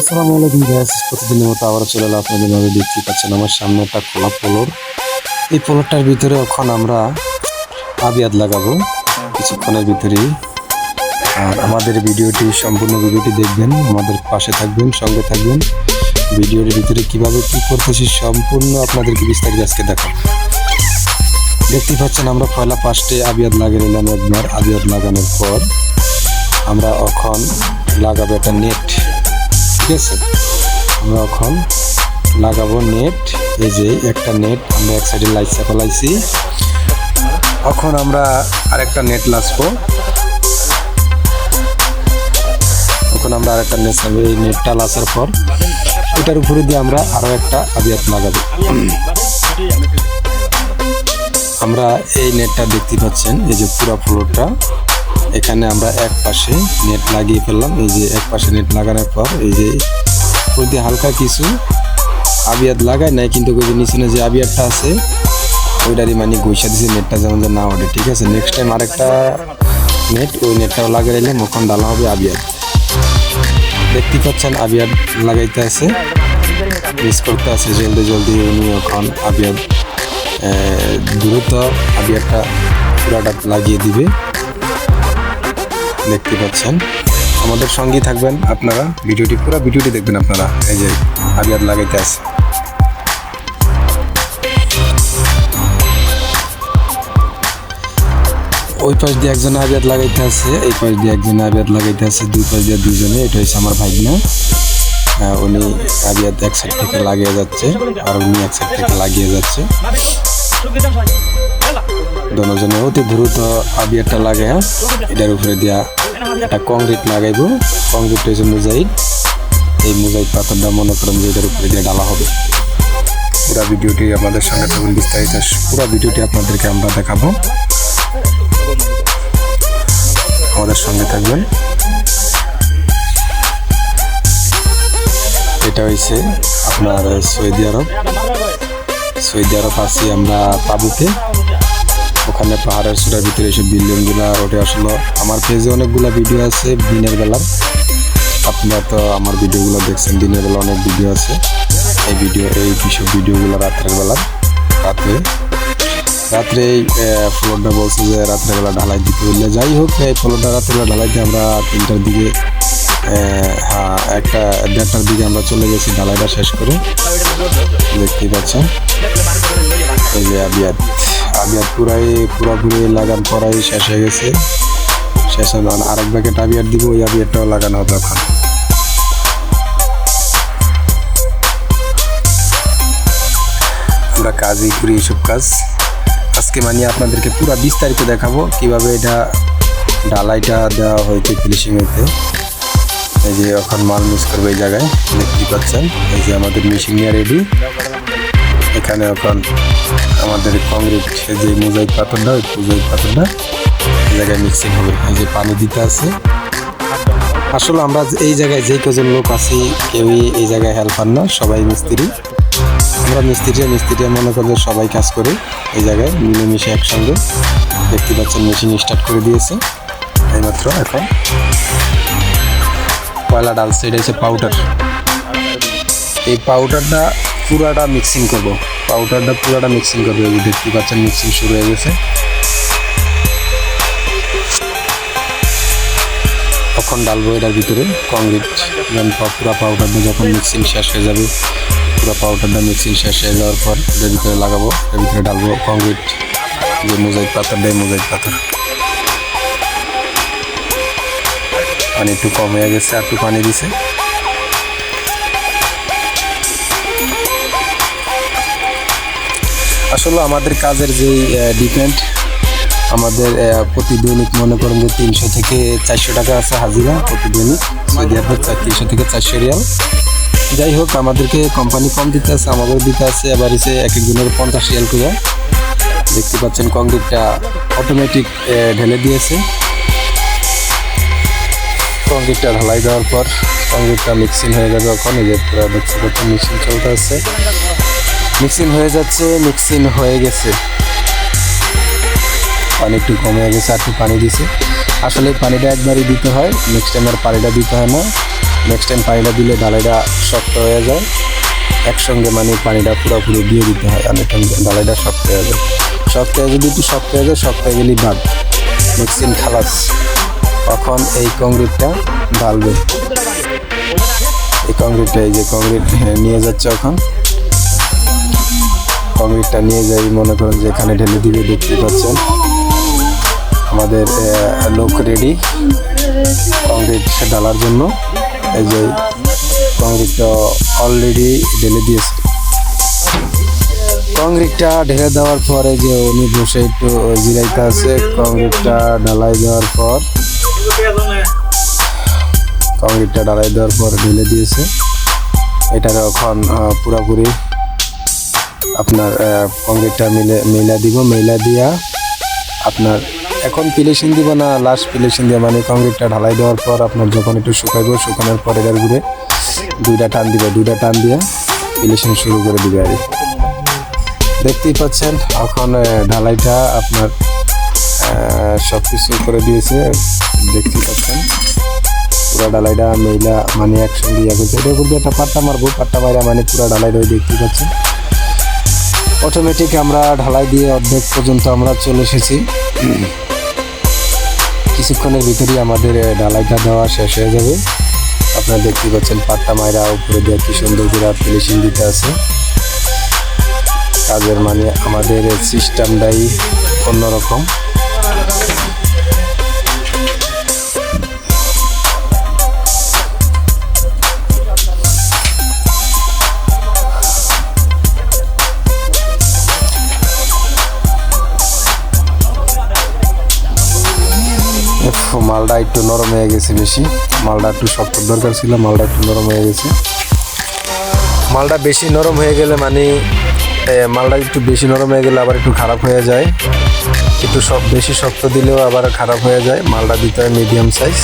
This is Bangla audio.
আসসালামু আলাইকুম গ্যাস প্রতিদিনের মতো আবারও চলে এলাম আপনাদের মাঝে। দেখতে পাচ্ছেন আমার সামনে একটা খোলা পোলর। এই পোলরটার ভিতরে এখন আমরা আবিয়াদ লাগাবো কিছুক্ষণের ভিতরেই। আর আমাদের ভিডিওটি, সম্পূর্ণ ভিডিওটি দেখবেন, আমাদের পাশে থাকবেন, সঙ্গে থাকবেন। ভিডিওর ভিতরে কীভাবে কি করতেছি সম্পূর্ণ আপনাদেরকে বিস্তারিত আজকে দেখাবো। দেখতে পাচ্ছেন আমরা পয়লা পাঁচটে আবিয়াদ লাগিয়ে নিলাম একবার। আবিয়াদ লাগানোর পর আমরা এখন লাগাবো একটা নেট। ঠিক আছে? আমরা এখন লাগাবো নেট। এই যে একটা নেট, আমরা এক সাইডে লাইট চাপালাইছি। এখন আমরা আরেকটা নেট লাসবো। এখন আমরা আরেকটা নেট। এই নেটটা লাসার পর এটার উপরে দিয়ে আমরা আরও একটা আবিয়াত লাগাবো। আমরা এই নেটটা দেখতে পাচ্ছেন, এই যে পুরো ফ্লোরটা এখানে আমরা এক পাশে নেট লাগিয়ে ফেললাম। এই যে এক পাশে নেট লাগানোর পর এই যে ওই হালকা কিছু আবিয়াত লাগায় নাই, কিন্তু ওই যে নিচে যে আবিয়াতটা আছে, ওইটারই মানে গৈসা দিছে, নেটটা যেমন যে না ওঠে। ঠিক আছে নেক্সট টাইম আরেকটা নেট, ওই নেটটাও লাগিয়ে নিলে মখন ডালা হবে আবিয়াত দেখতে পাচ্ছেন আবিয়াত লাগাইতে আছে। মিস করতে আছে, জলদি জলদি উনি এখন আবিয়াত দ্রুত আবিয়াতটা পুরাটা লাগিয়ে দিবে। দেখতে পাচ্ছেন। আমাদের সঙ্গেই থাকবেন আপনারা। ভিডিওটি পুরো ভিডিওটি দেখবেন আপনারা। এই যে আবিয়াদ লাগাইতে আছে। ওই পাশ দিয়ে একজন আবিয়াদ লাগাইতে আছে, এই পাশ দিয়ে একজন আবিয়াদ লাগাইতে আছে, দুই পাশ দিয়ে দুজনে এটা হচ্ছে আমার ভাগনা। উনি আবিয়াদ এক সাইড থেকে লাগিয়ে যাচ্ছে, আর উনি এক সাইড থেকে লাগিয়ে যাচ্ছে। দোনোজনে অতি দ্রুত আবি আবিয়ারটা লাগাইয়া এটার উপরে দিয়া একটা কংক্রিট লাগাইবো। কংক্রিট হয়েছে মোজাইক এই মোজাইক পাথরটা মনে করেন যে এটার উপরে দিয়ে ডালা হবে। পুরো ভিডিওটি আমাদের সঙ্গে থাকুন বিস্তারিত পুরো ভিডিওটি আপনাদেরকে আমরা দেখাবো। আমাদের সঙ্গে থাকবেন। এটা হয়েছে আপনার সৌদি আরব। সৌদি আরব আছি আমরা তাবুতে ওখানে পাহাড়ের চূড়ার ভিতরে এসব বিল্ডিংগুলা ওটা আসলো। আমার পেজে অনেকগুলো ভিডিও আছে, দিনের বেলার আপনারা তো আমার ভিডিওগুলো দেখছেন, দিনের বেলা অনেক ভিডিও আছে। এই ভিডিও এই কিসব ভিডিওগুলো রাত্রের বেলা, রাত্রে। রাত্রে এই ফ্লোরটা বলছে যে রাত্রেবেলা ঢালাই দিতে বললে যাই হোক, এই ফ্লোরটা রাত্রেবেলা ঢালাইতে আমরা তিনটার দিকে হ্যাঁ একটা, দেড়টার দিকে আমরা চলে গেছি, ঢালাইটা শেষ করে। দেখতেই পাচ্ছেন? এই যে আবিয়াত। আবিয়াত পুরাই পুরাপুরি লাগান পরাই শেষ হয়ে গেছে। শেষ হলো আর আরেক ব্যাকেট আবিয়ার দিব, ওই আবিয়ারটাও লাগানো হবে এখন আমরা কাজই করি এইসব কাজ। আজকে মানে আপনাদেরকে পুরো বিস্তারিত দেখাবো কীভাবে এটা ডালাইটা দেওয়া হয়েছে ফিনিশিং হইতে এই যে এখন মাল মিস করবে এই জায়গায় দেখতে পাচ্ছেন। এই যে আমাদের মেশিন নিয়ে রেডি এখানে এখন আমাদের কংক্রিট যে মোজাইক পাথরটা ওই মোজাইক পাথরটা জায়গায় মিক্সিং হবে। এই যে পানি দিতে আছে। আসলে আমরা এই জায়গায় যে কজন লোক আছি, কেউই এই জায়গায় হেল্পার না, সবাই মিস্ত্রি। আমরা মিস্ত্রি মিস্ত্রি মনে করলে সবাই কাজ করে এই জায়গায়, মিলেমিশে একসঙ্গে। দেখতে পাচ্ছেন মেশিন স্টার্ট করে দিয়েছে, এইমাত্র এখন। পয়লা ডালছে এটা হচ্ছে পাউডার এই পাউডারটা পুরাটা মিক্সিং করব। পাউডারটা পুরোটা মিক্সিং এই যে দেখতে পাচ্ছেন মিক্সিং শুরু হয়ে গেছে। তখন ডালবো এটার ভিতরে কংক্রিট পুরা পাউডারটা যখন মিক্সিং শেষ হয়ে যাবে, পুরো পাউডারটা মিক্সিং শেষ হয়ে যাওয়ার পর এটার ভিতরে লাগাবো এর ভিতরে ডালবো কংক্রিট যে মোজাইক পাথর দেয় মোজাইক পাথর। পানি একটু কম হয়ে গেছে, আর একটু পানি দিছে। আসলে আমাদের কাজের যে ডিপেন্ড আমাদের প্রতি দৈনিক মনে করেন যে তিনশো থেকে চারশো টাকা আছে হাজিরা প্রতি দৈনিক তিনশো থেকে চারশো রিয়াল। যাই হোক, আমাদেরকে কোম্পানি কম দিতে আছে আমাদের দিতে আছে, এবার এসে এক একজনের পঞ্চাশ রিয়াল করে। দেখতে পাচ্ছেন কংক্রিটটা অটোমেটিক ঢেলে দিয়েছে। কংক্রিটটা ঢালাই দেওয়ার পর কংক্রিটটা মিক্সিং হয়ে যাবে ওখানে যে পুরো মিক্সিং চলতে আছে। মিক্সিং হয়ে যাচ্ছে, মিক্সিং হয়ে গেছে। পানি একটু কমে গেছে, আর একটু পানি দিছে। আসলে পানিটা একবারই দিতে হয় নেক্সট টাইম আর পানিটা দিতে হয় না। নেক্সট টাইম পানিটা দিলে ঢালাইটা শক্ত হয়ে যায়। একসঙ্গে মানে পানিটা পুরোপুরি দিয়ে দিতে হয় অনেক ঢালাইটা শক্ত হয়ে যায়। শক্ত হয়ে যদি একটু শক্ত হয়ে যায়, শক্ত হয়ে গেলেই বাদ। মিক্সিং খালাস। তখন এই কংক্রিটটা ঢালবে? এই কংক্রিটটা এই যে কংক্রিট নিয়ে যাচ্ছে এখন। কংক্রিটটা নিয়ে যাই, মনে করেন যে এখানে ঢেলে দিবে, দেখতে পাচ্ছেন। আমাদের লোক রেডি কংক্রিট ঢালার জন্য। এই যে কংক্রিটটা অলরেডি ঢেলে দিয়েছে। কংক্রিটটা ঢেলে দেওয়ার পরে যে উনি বসে একটু জিরাইতে আছে কংক্রিটটা ঢালাই দেওয়ার পর কংক্রিটটা ঢালাই দেওয়ার পর ঢেলে দিয়েছে। এটার এখন পুরাপুরি আপনার কংক্রিটটা মিলে, মেলা দিব, মেলা দিয়া আপনার এখন পিলেশন দিব না লাস্ট পিলেশন দিয়ে মানে কংক্রিটটা ঢালাই দেওয়ার পর আপনার যখন একটু শুকাইব, শুকানোর পর এটার ঘুরে দুইটা টান দিবে, দুইটা টান দিয়ে পিলেশন শুরু করে দিবে আর দেখতেই পাচ্ছেন, এখন ঢালাইটা আপনার সব কিছু করে দিয়েছে। দেখতেই পাচ্ছেন, পুরো ঢালাইটা মেলা মানে একসঙ্গে ইয়ে করছে। উপর একটা পাট্টা মারবো, পাট্টা মারা মানে পুরো রয়ে দেখতেই পাচ্ছেন। অটোমেটিক আমরা ঢালাই দিয়ে অর্ধেক পর্যন্ত আমরা চলে এসেছি। কিছুক্ষণের ভিতরেই আমাদের ঢালাইটা দেওয়া শেষ হয়ে যাবে। আপনারা দেখতে পাচ্ছেন পাট্টা মায়েরা উপরে দিয়ে কি সুন্দর করে ফিনিশিং দিতে আছে। কাজের মানে আমাদের সিস্টেমটাই অন্যরকম। মালটা একটু নরম হয়ে গেছে বেশি। মালটা একটু শক্ত দরকার ছিল, মালটা একটু নরম হয়ে গেছে। মালটা বেশি নরম হয়ে গেলে মানে মালটা একটু বেশি নরম হয়ে গেলে আবার একটু খারাপ হয়ে যায়। একটু সব, বেশি শক্ত দিলেও আবার খারাপ হয়ে যায়, মালটা দিতে হয় মিডিয়াম সাইজ